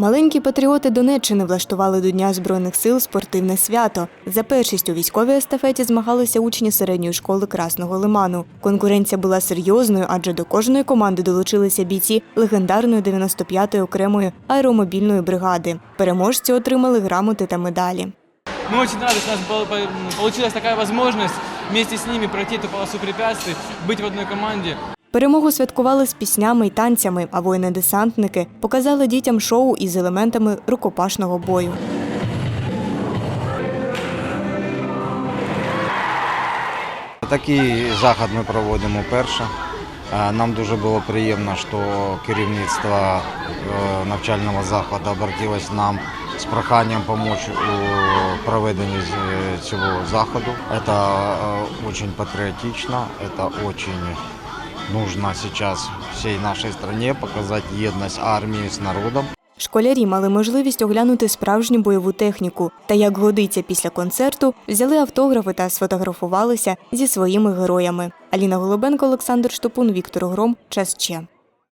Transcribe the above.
Маленькі патріоти Донеччини влаштували до Дня Збройних сил спортивне свято. За першість у військовій естафеті змагалися учні середньої школи Красного Лиману. Конкуренція була серйозною, адже до кожної команди долучилися бійці легендарної 95-ї окремої аеромобільної бригади. Переможці отримали грамоти та медалі. Мы очень рады, что у нас была- по- получилась такая возможность вместе с ними пройти эту полосу препятствий, быть в одной команде. Перемогу святкували з піснями й танцями, а воїни-десантники показали дітям шоу із елементами рукопашного бою. Такий заход ми проводимо вперше. Е, Нам дуже було приємно, що керівництво е, навчального закладу обратилось нам з проханням допомогти у проведенні цього заходу. Це е, дуже патріотично, це дуже нужно сейчас всій нашій стране показати єдність армії з народом. Школярі мали можливість оглянути справжню бойову техніку та, як годиться після концерту, взяли автографи та сфотографувалися зі своїми героями. Аліна Голубенко, Олександр Штопун, Віктор Гром. Час Че.